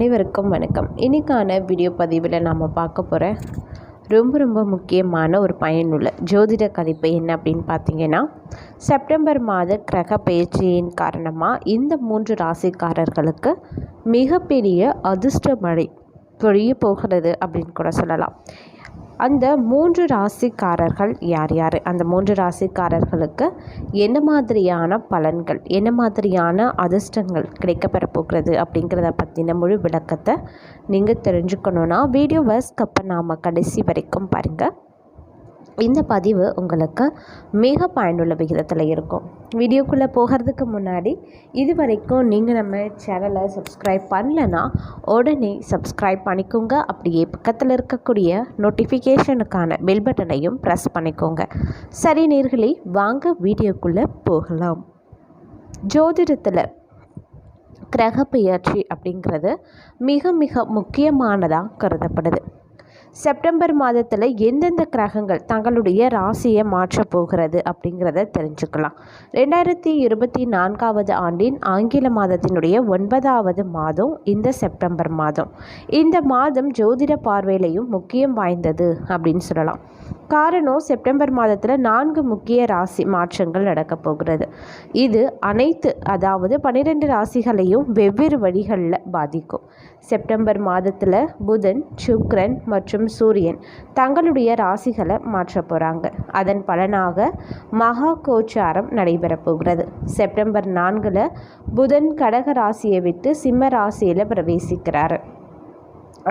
அனைவருக்கும் வணக்கம். இன்றைக்கான வீடியோ பதிவில் நாம் பார்க்க போகிற ரொம்ப ரொம்ப முக்கியமான ஒரு பயனுள்ள ஜோதிட கணிப்பு என்ன அப்படின்னு பார்த்தீங்கன்னா செப்டம்பர் மாத கிரக பயிற்சியின் காரணமாக இந்த மூன்று ராசிக்காரர்களுக்கு மிகப்பெரிய அதிர்ஷ்ட மழை பொழிய போகிறது அப்படின்னு கூட சொல்லலாம். அந்த மூன்று ராசிக்காரர்கள் யார் யார்? அந்த மூன்று ராசிக்காரர்களுக்கு என்ன மாதிரியான பலன்கள் என்ன மாதிரியான அதிர்ஷ்டங்கள் கிடைக்கப்பெற போகிறது அப்படிங்கிறத பற்றின முழு விளக்கத்தை நீங்கள் தெரிஞ்சுக்கணுன்னா வீடியோ ஸ்கப் நாம் கடைசி வரைக்கும் பாருங்கள் இந்த பதிவு உங்களுக்கு மிக பயனுள்ள விகிதத்தில் இருக்கும். வீடியோக்குள்ளே போகிறதுக்கு முன்னாடி இது வரைக்கும் நீங்கள் நம்ம சேனலை சப்ஸ்கிரைப் பண்ணலன்னா உடனே சப்ஸ்கிரைப் பண்ணிக்கோங்க. அப்படியே பக்கத்தில் இருக்கக்கூடிய நோட்டிஃபிகேஷனுக்கான பெல் பட்டனையும் ப்ரெஸ் பண்ணிக்கோங்க. சரி நேர்களே வாங்க வீடியோக்குள்ளே போகலாம். ஜோதிடத்தில் கிரக பெயர்ச்சி அப்படிங்கிறது மிக மிக முக்கியமானதாக கருதப்படுது. செப்டம்பர் மாதத்தில் எந்தெந்த கிரகங்கள் தங்களுடைய ராசியை மாற்றப் போகிறது அப்படிங்கிறத தெரிஞ்சுக்கலாம். ரெண்டாயிரத்தி இருபத்தி நான்காவது ஆண்டின் ஆங்கில மாதத்தினுடைய ஒன்பதாவது மாதம் இந்த செப்டம்பர் மாதம். இந்த மாதம் ஜோதிட பார்வையிலையும் முக்கியம் வாய்ந்தது அப்படின்னு சொல்லலாம். காரணம் செப்டம்பர் மாதத்தில் நான்கு முக்கிய ராசி மாற்றங்கள் நடக்கப் போகிறது. இது அனைத்து அதாவது பன்னிரெண்டு ராசிகளையும் வெவ்வேறு வழிகளில் பாதிக்கும். செப்டம்பர் மாதத்தில் புதன் சுக்ரன் மற்றும் சூரியன் தங்களுடைய ராசிகளை மாற்ற போகிறாங்க அதன் பலனாக மகா கோச்சாரம் நடைபெறப் போகிறது. செப்டம்பர் நான்கில் புதன் கடக ராசியை விட்டு சிம்ம ராசியில் பிரவேசிக்கிறார்.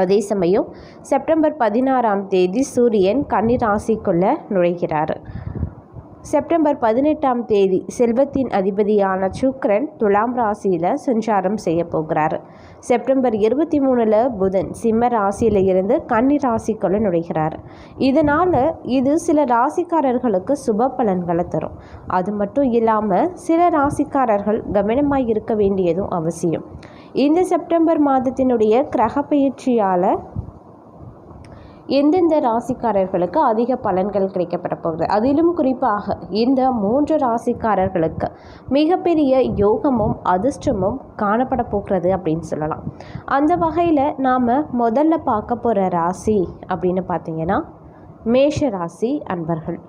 அதே சமயம் செப்டம்பர் பதினாறாம் தேதி சூரியன் கன்னி ராசிக்குள்ளே நுழைகிறார். செப்டம்பர் பதினெட்டாம் தேதி செல்வத்தின் அதிபதியான சுக்ரன் துலாம் ராசியில் சஞ்சாரம் செய்ய போகிறார். செப்டம்பர் இருபத்தி மூணில் புதன் சிம்ம ராசியில் இருந்து கன்னி ராசிக்குள்ள நுழைகிறார். இதனால் இது சில ராசிக்காரர்களுக்கு சுப பலன்களை தரும். அது மட்டும் இல்லாமல் சில ராசிக்காரர்கள் கவனமாக இருக்க வேண்டியதும் அவசியம். இந்த செப்டம்பர் மாதத்தினுடைய கிரக பயிற்சியால் எந்தெந்த ராசிக்காரர்களுக்கு அதிக பலன்கள் கிடைக்கப்பட போகுது? அதிலும் குறிப்பாக இந்த மூன்று ராசிக்காரர்களுக்கு மிகப்பெரிய யோகமும் அதிர்ஷ்டமும் காணப்பட போகிறது அப்படின்னு சொல்லலாம். அந்த வகையில் நாம் முதல்ல பார்க்க போகிற ராசி அப்படின்னு பார்த்தீங்கன்னா மேஷ ராசி அன்பர்கள்.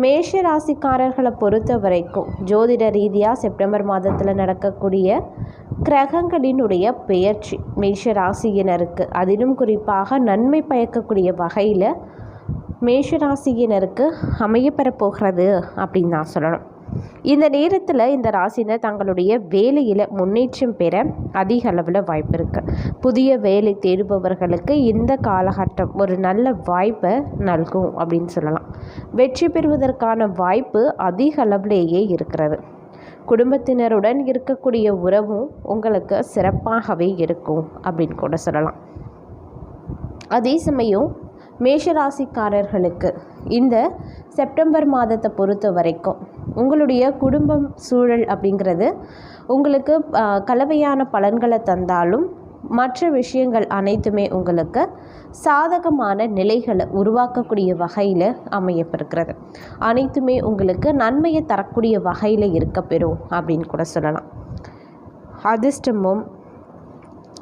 மேஷ ராசிக்காரர்களை பொறுத்த வரைக்கும் ஜோதிட ரீதியாக செப்டம்பர் மாதத்தில் நடக்கக்கூடிய கிரகங்களினுடைய பெயர்ச்சி மேஷ ராசியினருக்கு அதிலும் குறிப்பாக நன்மை பயக்கக்கூடிய வகையில் மேஷ ராசியினருக்கு அமையப்பெறப் போகிறது அப்படின்னு நான் சொல்லணும். இந்த நேரத்தில் இந்த ராசினர் தங்களுடைய வேலையில் முன்னேற்றம் பெற அதிக அளவில் வாய்ப்பு இருக்குது புதிய வேலை தேடுபவர்களுக்கு இந்த காலகட்டம் ஒரு நல்ல வாய்ப்பை நல்கும் அப்படின்னு சொல்லலாம். வெற்றி பெறுவதற்கான வாய்ப்பு அதிக அளவிலேயே இருக்கிறது. குடும்பத்தினருடன் இருக்கக்கூடிய உறவும் உங்களுக்கு சிறப்பாகவே இருக்கும் அப்படின்னு கூட சொல்லலாம். அதே சமயம் மேஷராசிக்காரர்களுக்கு இந்த செப்டம்பர் மாதத்தை பொறுத்த வரைக்கும் உங்களுடைய குடும்பம் சூழல் அப்படிங்கிறது உங்களுக்கு கலவையான பலன்களை தந்தாலும் மற்ற விஷயங்கள் அனைத்துமே உங்களுக்கு சாதகமான நிலைகளை உருவாக்கக்கூடிய வகையில் அமையப்பெறுகிறது. அனைத்துமே உங்களுக்கு நன்மையை தரக்கூடிய வகையில் இருக்கப்பெறும் அப்படின்னு கூட சொல்லலாம். அதிர்ஷ்டமும்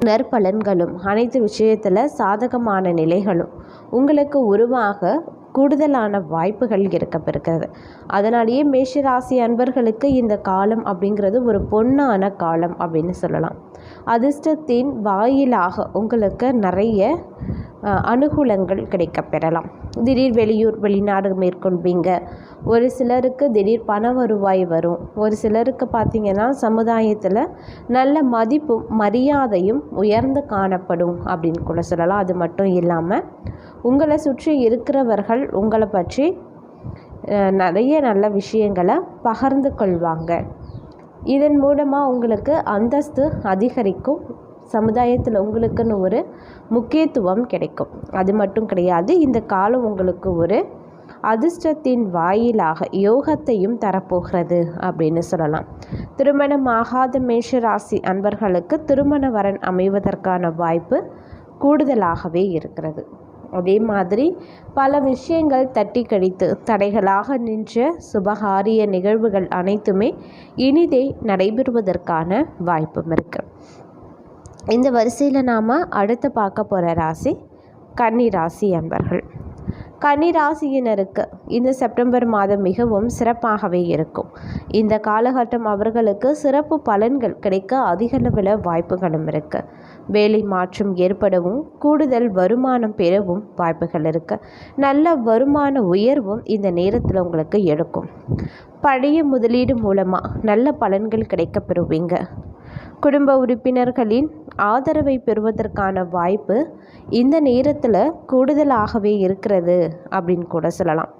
நற்பலன்களும் அனைத்து விஷயத்தில் சாதகமான நிலைகளும் உங்களுக்கு உருவாக கூடுதலான வாய்ப்புகள் இருக்கப்பெறுகிறது அதனாலேயே மேஷராசி அன்பர்களுக்கு இந்த காலம் அப்படிங்கிறது ஒரு பொன்னான காலம் அப்படின்னு சொல்லலாம். அதிர்ஷ்டத்தின் வாயிலாக உங்களுக்கு நிறைய அனுகூலங்கள் கிடைக்கப்பெறலாம். திடீர் வெளியூர் வெளிநாடு மேற்கொள்வீங்க. ஒரு சிலருக்கு திடீர் பண வருவாய் வரும். ஒரு சிலருக்கு பார்த்திங்கன்னா சமுதாயத்தில் நல்ல மதிப்பும் மரியாதையும் உயர்ந்து காணப்படும் அப்படின்னு கூட சொல்லலாம். அது மட்டும் இல்லாமல் உங்களை சுற்றி இருக்கிறவர்கள் உங்களை பற்றி நிறைய நல்ல விஷயங்களை பகிர்ந்து கொள்வாங்க. இதன் மூலமாக உங்களுக்கு அந்தஸ்து அதிகரிக்கும். சமுதாயத்தில் உங்களுக்குன்னு ஒரு முக்கியத்துவம் கிடைக்கும். அது மட்டும் கிடையாது இந்த காலம் உங்களுக்கு ஒரு அதிர்ஷ்டத்தின் வாயிலாக யோகத்தையும் தரப்போகிறது அப்படின்னு சொல்லலாம். திருமணம் ஆகாத மேஷராசி அன்பர்களுக்கு திருமண வரன் அமைவதற்கான வாய்ப்பு கூடுதலாகவே இருக்கிறது. அதே மாதிரி பல விஷயங்கள் தட்டி கழித்து தடைகளாக நின்ற சுபகாரிய நிகழ்வுகள் அனைத்துமே இனிதே நடைபெறுவதற்கான வாய்ப்பும் இருக்குது இந்த வரிசையில் நாம் அடுத்து பார்க்க போகிற ராசி கன்னி ராசி அன்பர்கள் கன்னி ராசியினருக்கு இந்த செப்டம்பர் மாதம் மிகவும் சிறப்பாகவே இருக்கும். இந்த காலகட்டம் அவர்களுக்கு சிறப்பு பலன்கள் கிடைக்க அதிக அளவில் வாய்ப்புகளும் இருக்குது வேலை மாற்றம் ஏற்படவும் கூடுதல் வருமானம் பெறவும் வாய்ப்புகள் இருக்குது நல்ல வருமான உயர்வும் இந்த நேரத்தில் உங்களுக்கு எடுக்கும். பழைய முதலீடு மூலமாக நல்ல பலன்கள் கிடைக்க பெறுவீங்க. குடும்ப உறுப்பினர்களின் ஆதரவை பெறுவதற்கான வாய்ப்பு இந்த நேரத்தில் கூடுதலாகவே இருக்கிறது அப்படின்னு கூட சொல்லலாம்.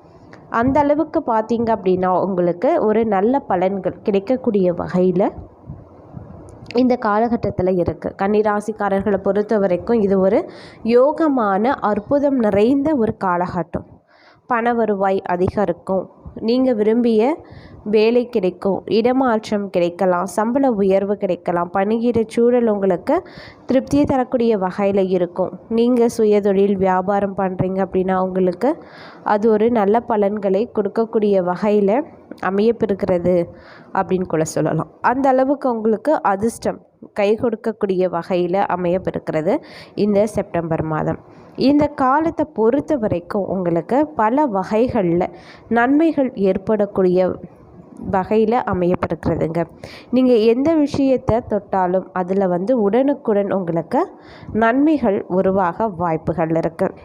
அந்த அளவுக்கு பார்த்தீங்க அப்படின்னா உங்களுக்கு ஒரு நல்ல பலன்கள் கிடைக்கக்கூடிய வகையில் இந்த காலகட்டத்தில் இருக்குது கன்னிராசிக்காரர்களை பொறுத்த வரைக்கும் இது ஒரு யோகமான அற்புதம் நிறைந்த ஒரு காலகட்டம். பண வருவாய் அதிகம் இருக்கும் நீங்கள் விரும்பிய வேலை கிடைக்கும் இடமாற்றம் கிடைக்கலாம் சம்பள உயர்வு கிடைக்கலாம் பணியிட சூழல் உங்களுக்கு திருப்தியை தரக்கூடிய வகையில் இருக்கும். நீங்கள் சுயதொழில் வியாபாரம் பண்ணுறீங்க அப்படின்னா உங்களுக்கு அது ஒரு நல்ல பலன்களை கொடுக்கக்கூடிய வகையில் அமையப்பெறுகிறது அப்படின்னு கூட சொல்லலாம். அந்த அளவுக்கு உங்களுக்கு அதிர்ஷ்டம் கை கொடுக்கக்கூடிய வகையில் அமையப்பெறுகிறது இந்த செப்டம்பர் மாதம். இந்த காலத்தை பொறுத்த வரைக்கும் உங்களுக்கு பல வகைகளில் நன்மைகள் ஏற்படக்கூடிய வகையில் அமையப்படுகிறதுங்க நீங்கள் எந்த விஷயத்தை தொட்டாலும் அதில் வந்து உடனுக்குடன் உங்களுக்கு நன்மைகள் உருவாக வாய்ப்புகள் இருக்குது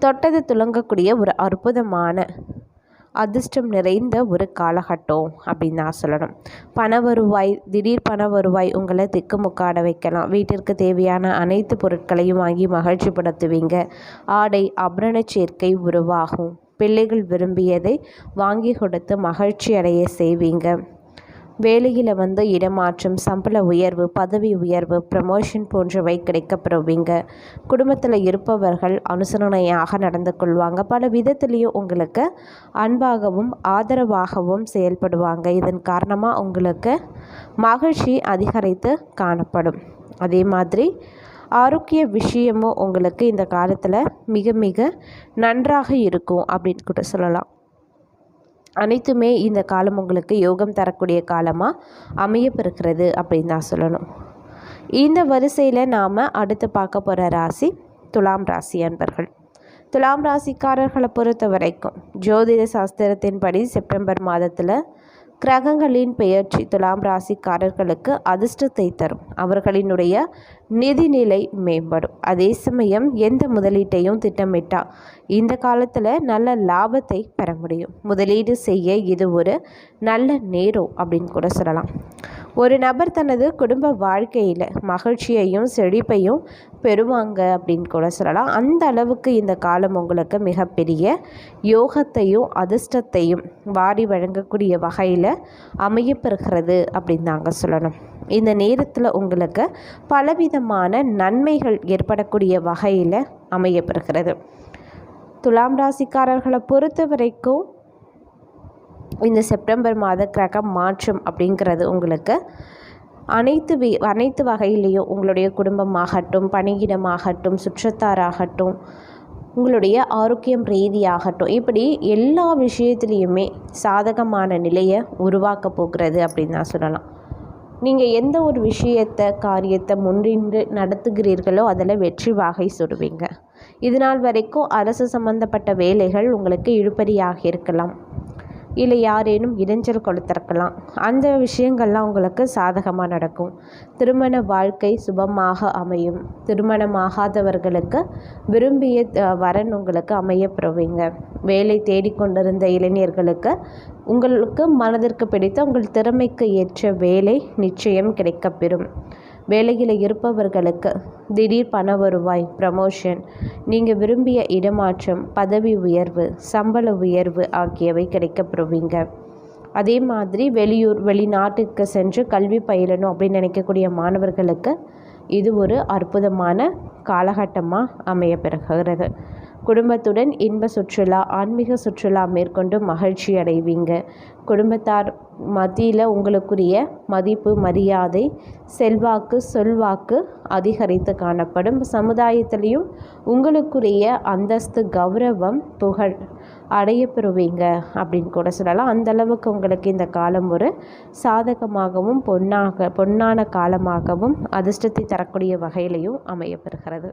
தொட்டது துளங்கக்கூடிய ஒரு அற்புதமான அதிர்ஷ்டம் நிறைந்த ஒரு காலகட்டம் அப்படின்னு நான் சொல்லணும். பண வருவாய் திடீர் பண வருவாய் உங்களை திக்குமுக்காட வைக்கலாம். வீட்டிற்கு தேவையான அனைத்து பொருட்களையும் வாங்கி மகிழ்ச்சிப்படுத்துவீங்க. ஆடை அபரண சேர்க்கை உருவாகும். பிள்ளைகள் விரும்பியதை வாங்கி கொடுத்து மகிழ்ச்சி அடைய செய்வீங்க. வேலையில் வந்து இடமாற்றம் சம்பள உயர்வு பதவி உயர்வு ப்ரமோஷன் போன்றவை கிடைக்கப்படுவீங்க. குடும்பத்தில் இருப்பவர்கள் அனுசரணையாக நடந்து கொள்வாங்க. பல விதத்துலேயும் உங்களுக்கு அன்பாகவும் ஆதரவாகவும் செயல்படுவாங்க. இதன் காரணமாக உங்களுக்கு மகிழ்ச்சி அதிகரித்து காணப்படும். அதே மாதிரி ஆரோக்கிய விஷயமும் உங்களுக்கு இந்த காலத்தில் மிக மிக நன்றாக இருக்கும் அப்படின்னு கூட சொல்லலாம். அனைத்துமே இந்த காலம் உங்களுக்கு யோகம் தரக்கூடிய காலமாக அமையப்பெறுகிறது அப்படின்னு தான் சொல்லணும். இந்த வரிசையில் நாம் அடுத்து பார்க்க போகிற ராசி துலாம் ராசி அன்பர்கள். துலாம் ராசிக்காரர்களை பொறுத்த வரைக்கும் ஜோதிட சாஸ்திரத்தின்படி செப்டம்பர் மாதத்தில் கிரகங்களின் பெயர்ச்சி துலாம் ராசிக்காரர்களுக்கு அதிர்ஷ்டத்தை தரும். அவர்களினுடைய நிதிநிலை மேம்படும். அதே சமயம் எந்த முதலீட்டையும் திட்டமிட்டால் இந்த காலத்தில் நல்ல லாபத்தை பெற முடியும். முதலீடு செய்ய இது ஒரு நல்ல நேரம் அப்படின்னு கூட சொல்லலாம். ஒரு நபர் தனது குடும்ப வாழ்க்கையில் மகிழ்ச்சியையும் செழிப்பையும் பெறுவாங்க அப்படின்னு கூட சொல்லலாம். அந்த அளவுக்கு இந்த காலம் உங்களுக்கு மிகப்பெரிய யோகத்தையும் அதிர்ஷ்டத்தையும் வாரி வழங்கக்கூடிய வகையில் அமையப்பெறுகிறது அப்படின்னு நாங்கள் சொல்லணும். இந்த நேரத்தில் உங்களுக்கு பலவிதமான நன்மைகள் ஏற்படக்கூடிய வகையில் அமையப்பெறுகிறது. துலாம் ராசிக்காரர்களை பொறுத்த வரைக்கும் இந்த செப்டம்பர் மாத கிரகம் மாற்றம் அப்படிங்கிறது உங்களுக்கு அனைத்து வி அனைத்து வகையிலையும் உங்களுடைய குடும்பமாகட்டும் பணியிடமாகட்டும் சுற்றத்தாராகட்டும் உங்களுடைய ஆரோக்கியம் ரீதியாகட்டும் இப்படி எல்லா விஷயத்துலேயுமே சாதகமான நிலையை உருவாக்க போகிறது அப்படின்னு தான் சொல்லலாம். நீங்கள் எந்த ஒரு விஷயத்தை காரியத்தை முன்னின்று நடத்துகிறீர்களோ அதில் வெற்றி வாகை சுடுவீங்க. இது நாள் வரைக்கும் அரசு சம்பந்தப்பட்ட வேலைகள் உங்களுக்கு இழுபறியாக இருக்கலாம். இல்லை யாரேனும் இடைஞ்சல் கொடுத்திருக்கலாம். அந்த விஷயங்கள்லாம் உங்களுக்கு சாதகமாக நடக்கும். திருமண வாழ்க்கை சுபமாக அமையும். திருமணமாகாதவர்களுக்கு விரும்பிய வரன் உங்களுக்கு அமையப்பெறுவீங்க. வேலை தேடிக்கொண்டிருந்த இளைஞர்களுக்கு உங்களுக்கு மனதிற்கு பிடித்த உங்கள் திறமைக்கு ஏற்ற வேலை நிச்சயம் கிடைக்கப்பெறும். வேலையில் இருப்பவர்களுக்கு திடீர் பண வருவாய் ப்ரமோஷன் நீங்கள் விரும்பிய இடமாற்றம் பதவி உயர்வு சம்பள உயர்வு ஆகியவை கிடைக்கப்பெறுவீங்க அதே மாதிரி வெளியூர் வெளிநாட்டுக்கு சென்று கல்வி பயிலணும் அப்படின்னு நினைக்கக்கூடிய மாணவர்களுக்கு இது ஒரு அற்புதமான காலகட்டமாக அமைய பெறுகிறது. குடும்பத்துடன் இன்ப சுற்றுலா ஆன்மீக சுற்றுலா மேற்கொண்டு மகிழ்ச்சி அடைவீங்க. குடும்பத்தார் மத்தியில் உங்களுக்குரிய மதிப்பு மரியாதை செல்வாக்கு சொல்வாக்கு அதிகரித்து காணப்படும். சமுதாயத்திலையும் உங்களுக்குரிய அந்தஸ்து கௌரவம் புகழ் அடையப்பெறுவீங்க அப்படின்னு கூட சொல்லலாம். அந்தளவுக்கு உங்களுக்கு இந்த காலம் ஒரு சாதகமாகவும் பொன்னாக பொன்னான காலமாகவும் அதிர்ஷ்டத்தை தரக்கூடிய வகையிலையும் அமையப்பெறுகிறது